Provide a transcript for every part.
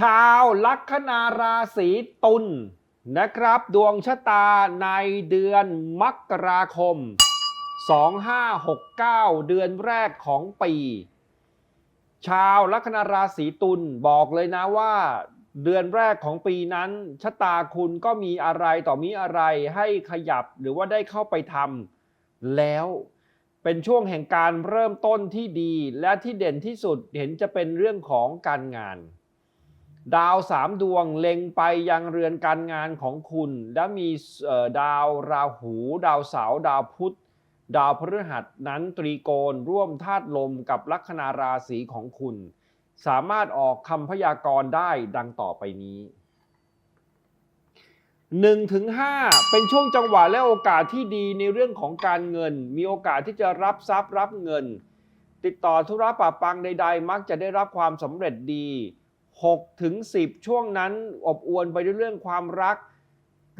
ชาวลัคนาราศีตุลนะครับ ดวงชะตาในเดือนมกราคม 2569 เดือนแรกของปี ชาวลัคนาราศีตุลบอกเลยนะว่า เดือนแรกของปีนั้นชะตาคุณก็มีอะไรต่อมีอะไรให้ขยับหรือว่าได้เข้าไปทำแล้วเป็นช่วงแห่งการเริ่มต้นที่ดีและที่เด่นที่สุดเห็นจะเป็นเรื่องของการงาน ดาวสามดวงเล็งไปยังเรือนการงานของคุณ และมีดาวราหู ดาวเสาร์ดาวพุธ ดาวพฤหัสนั้นตรีโกณร่วมธาตุลมกับลัคนาราศีของคุณ สามารถออกคำพยากรณ์ได้ดังต่อไปนี้1ถึง5เป็นช่วงจังหวะและโอกาสที่ดีในเรื่องของการเงิน มีโอกาสที่จะรับทรัพย์รับเงิน ติดต่อธุระปะปังใด ๆ มักจะได้รับความสำเร็จดี 6ถึง10 ช่วงนั้นอบอวลไปด้วยเรื่องความรัก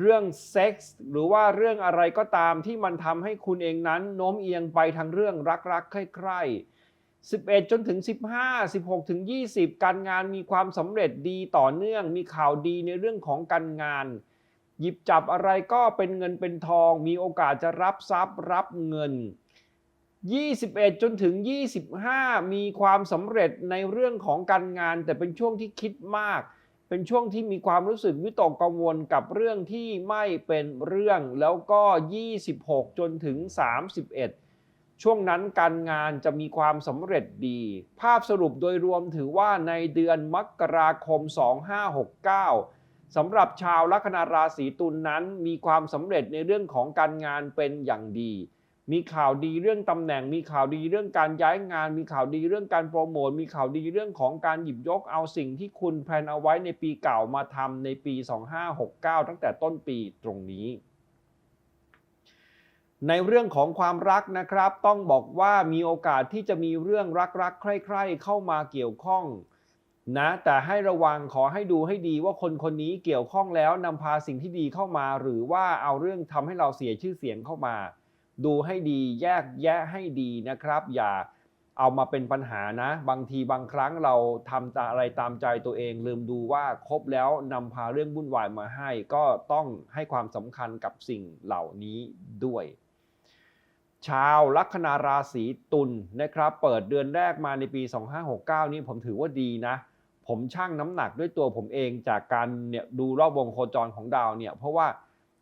เรื่องเซ็กส์หรือว่าเรื่องอะไรก็ตามที่มันทำให้คุณเองนั้นโน้มเอียงไปทางเรื่องรักๆใคร่ๆ11 จนถึง 15 16 ถึง 20 การงานมีความสำเร็จดีต่อเนื่อง มีข่าวดีในเรื่องของการงาน หยิบจับอะไรก็เป็นเงินเป็นทอง มีโอกาสจะรับทรัพย์รับเงิน 21 จนถึง 25 มีความสำเร็จในเรื่องของการงาน แต่เป็นช่วงที่คิดมาก เป็นช่วงที่มีความรู้สึกวิตกกังวลกับเรื่องที่ไม่เป็นเรื่องแล้วก็ 26 จนถึง 31 ช่วงนั้นการงานจะมีความสำเร็จดี ภาพสรุปโดยรวมถือว่าในเดือนมกราคม 2569สำหรับชาวลัคนาราศีตุลนนั้นมีความสำเร็จในเรื่องของการงานเป็นอย่างดี มีข่าวดีเรื่องตำแหน่ง มีข่าวดีเรื่องการย้ายงาน มีข่าวดีเรื่องการโปรโมท มีข่าวดีเรื่องของการหยิบยกเอาสิ่งที่คุณแพลนเอาไว้ในปีเก่ามาทำในปี 2569 ตั้งแต่ต้นปีตรงนี้ ในเรื่องของความรักนะครับ ต้องบอกว่ามีโอกาสที่จะมีเรื่องรักๆ ใคร่ๆ เข้ามาเกี่ยวข้องนะแต่ให้ระวังขอให้ดูให้ดีว่าคนคนนี้เกี่ยวข้องแล้วนำพาสิ่งที่ดีเข้ามา หรือว่าเอาเรื่องทำให้เราเสียชื่อเสียงเข้ามา ดูให้ดีแยกแยะให้ดีนะครับ อย่าเอามาเป็นปัญหานะ บางทีบางครั้งเราทำอะไรตามใจตัวเอง ลืมดูว่าครบแล้วนำพาเรื่องวุ่นวายมาให้ ก็ต้องให้ความสำคัญกับสิ่งเหล่านี้ด้วย ชาวลัคนาราศีตุลนะครับ เปิดเดือนแรกมาในปี 2569 นี้ผมถือว่าดีนะ ผมชั่งน้ำหนักด้วยตัวผมเองจากการเนี่ยดูรอบวงโคจรของดาวเนี่ยเพราะว่า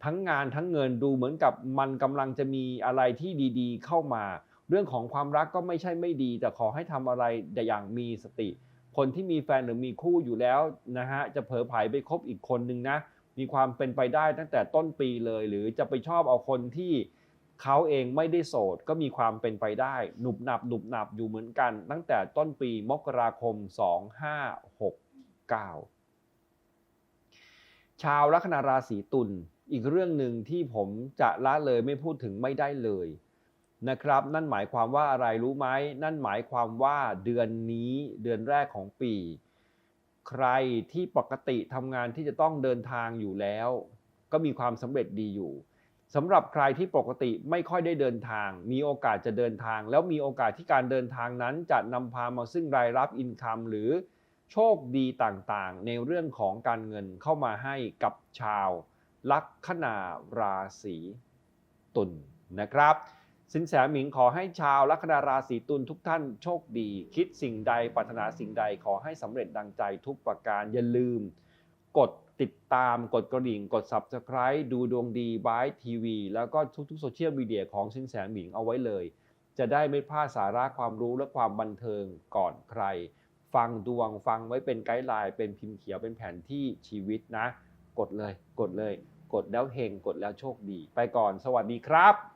ทั้งงานทั้งเงินดูเหมือนกับมันกำลังจะมีอะไรที่ดีๆ เข้ามา เรื่องของความรักก็ไม่ใช่ไม่ดี แต่ขอให้ทำอะไรแต่อย่างมีสติ คนที่มีแฟนหรือมีคู่อยู่แล้วนะฮะจะเผลอไผลไปคบอีกคนนึงนะมีความเป็นไปได้ตั้งแต่ต้นปีเลย หรือจะไปชอบเอาคนที่เขาเองไม่ได้โสดก็มีความเป็นไปได้ หนุบหนับหนุบหนับอยู่เหมือนกัน ตั้งแต่ต้นปีมกราคม 2569 ชาวลัคนาราศีตุล อีกเรื่องหนึ่งที่ผมจะละเลยไม่พูดถึงไม่ได้เลยนะครับ นั่นหมายความว่าอะไรรู้ไหมนั่นหมายความว่าเดือนนี้เดือนแรกของปี ใครที่ปกติทำงานที่จะต้องเดินทางอยู่แล้ว ก็มีความสำเร็จดีอยู่สำหรับใครที่ปกติไม่ค่อยได้เดินทาง มีโอกาสจะเดินทาง แล้วมีโอกาสที่การเดินทางนั้นจะนำพามาซึ่งรายรับอินคัมหรือโชคดีต่างๆ ในเรื่องของการเงินเข้ามาให้กับชาว ลัคนาราศีตุลนะครับ สินแสหมิงขอให้ชาวลัคนาราศีตุลทุกท่านโชคดี คิดสิ่งใดปรารถนาสิ่งใดขอให้สำเร็จดังใจทุกประการอย่าลืม กดติดตามกดกระดิ่ง กด Subscribe ดูดวงดีบายทีวีแล้วก็ทุกๆโซเชียลมีเดียของสินแสหมิงเอาไว้เลย จะได้ไม่พลาดสาระความรู้และความบันเทิงก่อนใคร ฟังดวงฟังไว้เป็นไกด์ไลน์เป็นพิมพ์เขียวเป็นแผนที่ชีวิตนะ กดเลยกดเลย กดแล้วเฮงกดแล้วโชคดี ไปก่อนสวัสดีครับ